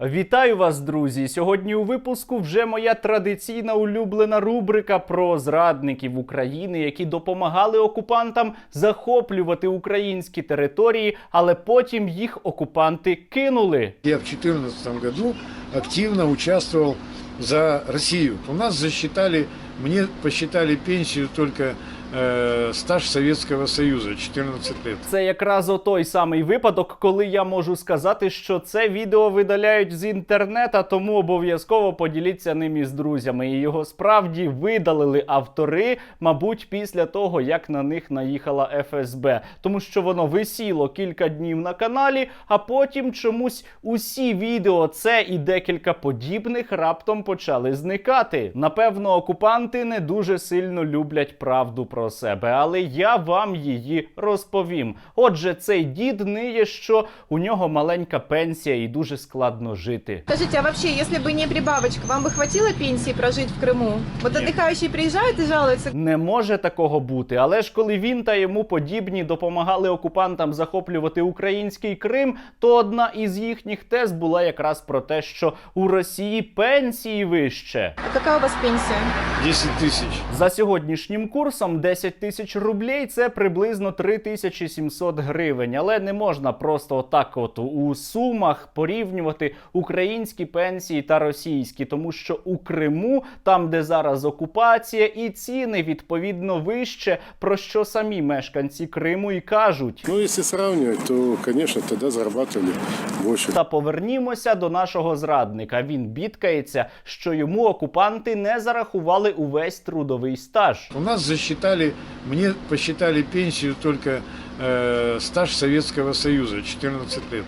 Вітаю вас, друзі! Сьогодні у випуску вже моя традиційна улюблена рубрика про зрадників України, які допомагали окупантам захоплювати українські території, але потім їх окупанти кинули. Я в 2014 году активно участвовал за Россию. У нас засчитали, мне посчитали пенсию только э, стаж Советского Союза 14 лет. Це якраз о той самий випадок, коли я можу сказати, що це відео видаляють з інтернета, тому обов'язково поділіться ним із друзями. І його справді видалили автори, мабуть, після того, як на них наїхала ФСБ, тому що воно висіло кілька днів на каналі, а потім чомусь усі відео це і декілька подібних раптом почали зникати. Напевно, окупанти не дуже сильно люблять правду про себе, але я вам її розповім. Отже, цей дід ниє, що у нього маленька пенсія і дуже складно жити. Скажите, а вообще, если бы не прибавочка, вам бы хватило пенсии прожить в Крыму? Вот отдыхающие приезжают и жалуются. Не може такого бути, але ж коли він та йому подібні допомагали окупантам захоплювати український Крим, то одна із їхніх тез була якраз про те, що у Росії пенсії вище. А какая у вас пенсия? 10 тысяч. За сьогоднішнім курсом 10 тисяч рублей це приблизно 3700 гривень. Але не можна просто отак, от у сумах порівнювати українські пенсії та російські, тому що у Криму, там де зараз окупація, і ціни відповідно вище, про що самі мешканці Криму і кажуть. Ну, если сравнивать, то, конечно, тогда зарабатывали больше. Та повернімося до нашого зрадника. Він бідкається, що йому окупанти не зарахували увесь трудовий стаж. У нас засчитали, мне посчитали пенсию только э, стаж Советского Союза 14 лет.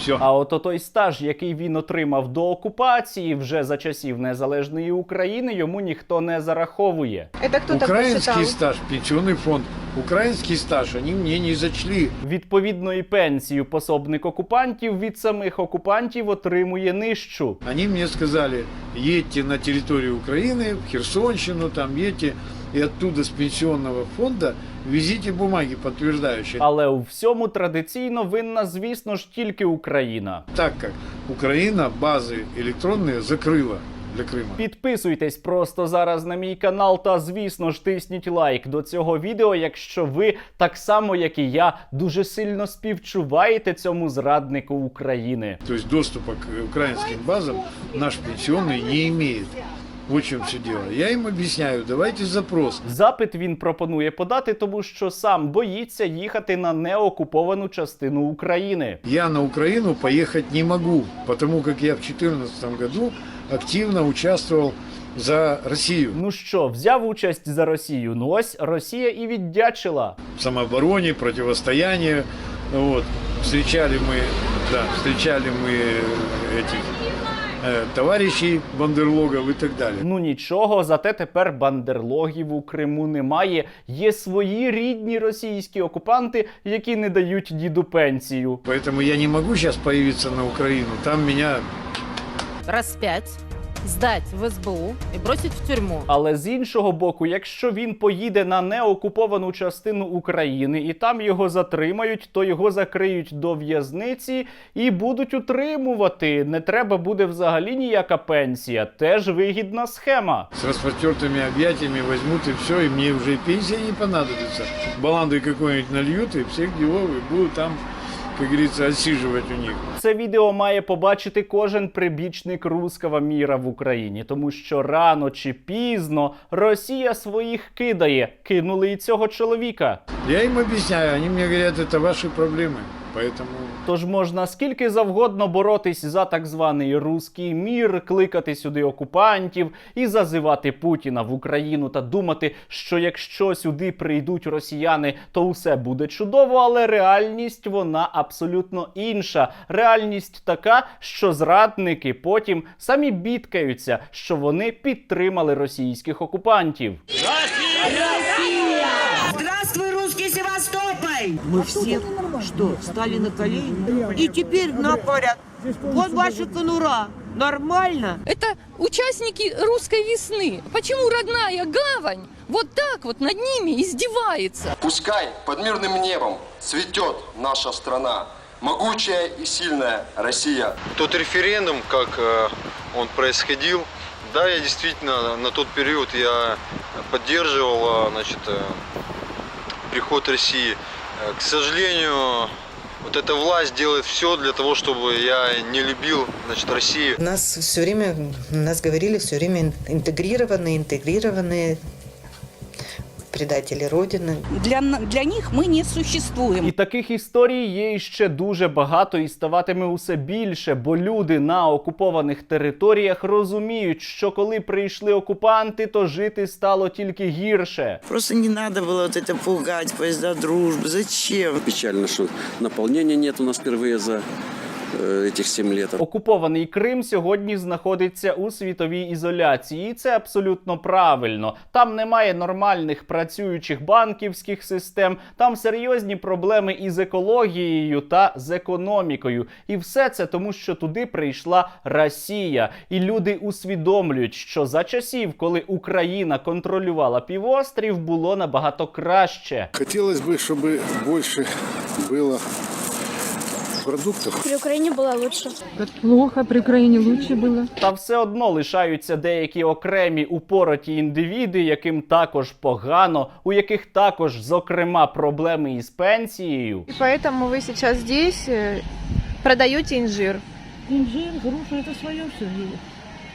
Все. А от той стаж, який він отримав до окупації вже за часів незалежної України, йому ніхто не зараховує. Это кто так Украинский посчитал? стаж, пенсионный фонд, украинский стаж они мне не зачли. Відповідно, і пенсію пособник окупантів від самих окупантів отримує нижчу. Они мне сказали, едьте на территорию Украины, в Херсонщину, там едьте, и оттуда с пенсионного фонда везите бумаги, подтверждающие. Але у всьому традиційно винна, звісно ж, тільки Україна. Так как Украина базы электронные закрыла для Крыма. Підписуйтесь просто зараз на мій канал та, звісно ж, тисніть лайк до цього відео, якщо ви так само, як і я, дуже сильно співчуваєте цьому зраднику України. То есть доступа к украинским базам наш пенсионный не имеет. Вот в чем все дело. Я им объясняю, давайте запрос. Запит він пропонує подати, тому що сам боїться їхати на неокуповану частину України. Я на Украину поехать не могу, потому как я в 2014 году активно участвовал за Россию. Ну що, взяв участь за Росію? Ну ось Росія і віддячила. В самообороне, противостояние. Вот. Встречали мы, да, встречали мы этих э, бандерлогів і так далі. Ну нічого, зате тепер бандерлогів у Криму немає. Є свої рідні російські окупанти, які не дають діду пенсію. Поэтому я не можу зараз з'явитися на Україну. Там меня распять, сдать в СБУ и бросить в тюрьму. Але з іншого боку, якщо він поїде на неокуповану частину України і там його затримають, то його закриють до в'язниці і будуть утримувати. Не треба буде взагалі ніяка пенсія. Теж вигідна схема. с распростертыми объятиями возьмут и все, и мне уже и пенсия не понадобится. Баланды какой-нибудь нальют, и всех делов, и буду там, как говорится, отсиживать у них. Це відео має побачити кожен прибічник руского міра в Україні, тому що рано чи пізно Росія своїх кидає. Кинули і цього чоловіка. Я им объясняю, они мне говорят, это ваши проблемы. Поэтому Тож можна скільки завгодно боротись за так званий руський мір, кликати сюди окупантів і зазивати Путіна в Україну та думати, що якщо сюди прийдуть росіяни, то усе буде чудово. Але реальність вона абсолютно інша. Реальність така, що зрадники потім самі бідкаються, що вони підтримали російських окупантів. Здравствуй, русский Севастополь! Мы все, что, стали на колени? И теперь нам говорят, вот ваша конура, нормально? Это участники русской весны. Почему родная гавань вот так вот над ними издевается? Пускай под мирным небом цветет наша страна. могучая и сильная Россия. Тот референдум, как э, он происходил, да, я действительно на тот период я поддерживал, э, значит, э, приход России. Э, К сожалению, вот эта власть делает все для того, чтобы я не любил, значит, Россию. Нас все время, нас говорили все время ин- интегрированные, интегрированные предатели Родины. Для, для них мы не существуем. І таких історій є іще дуже багато і ставатиме усе більше, бо люди на окупованих територіях розуміють, що коли прийшли окупанти, то жити стало тільки гірше. Просто не надо было вот это пугать, поезда дружбы. Зачем? Печально, что наполнения нет у нас впервые за э, этих 7 лет. Окупований Крим сьогодні знаходиться у світовій ізоляції, і це абсолютно правильно. Там немає нормальних працюючих банківських систем, там серйозні проблеми із екологією та з економікою. І все це тому, що туди прийшла Росія. І люди усвідомлюють, що за часів, коли Україна контролювала півострів, було набагато краще. Хотелось бы, чтобы больше было продуктов. При Украине было лучше. Плохо, при Украине лучше было. Та все одно лишаються деякі окремі упороті індивіди, яким також погано, у яких також, зокрема, проблеми із пенсією. И поэтому вы сейчас здесь э, продаете инжир. Инжир, груша, это свое все.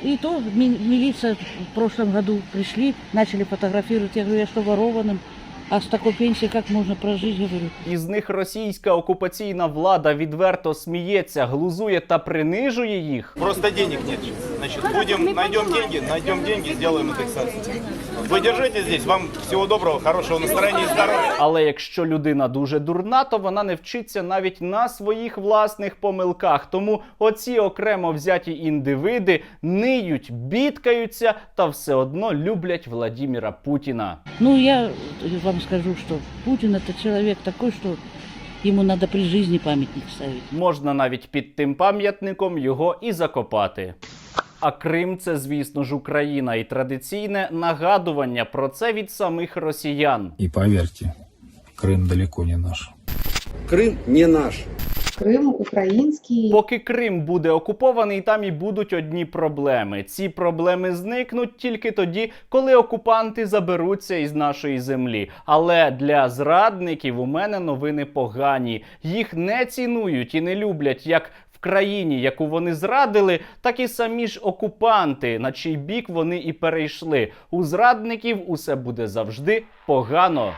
И то ми- милиция в прошлом году пришли, начали фотографировать. Я говорю, я что, ворованным? А з такої пенсії як можна прожити, говорю. Із них російська окупаційна влада відверто сміється, глузує та принижує їх. Просто денег нет. Значит, будем, найдем деньги, найдем деньги, сделаем индексацию. Вы держите здесь, вам всего доброго, хорошего настроения и здоровья. Але якщо людина дуже дурна, то вона не вчиться навіть на своїх власних помилках. Тому оці окремо взяті індивиди ниють, бідкаються та все одно люблять Владіміра Путіна. Ну, я вам скажу, что Путин это человек такой, что ему надо при жизни памятник ставить. Можна навіть під тим пам'ятником його і закопати. А Крим це, звісно ж, Україна, і традиційне нагадування про це від самих росіян. И поверьте, Крым далеко не наш. Крым не наш. Крым украинский. Поки Крим буде окупований, там і будуть одні проблеми. Ці проблеми зникнуть тільки тоді, коли окупанти заберуться із нашої землі. Але для зрадників у мене новини погані. Їх не цінують і не люблять як. Країні, яку вони зрадили, так і самі ж окупанти, на чий бік вони і перейшли. У зрадників усе буде завжди погано.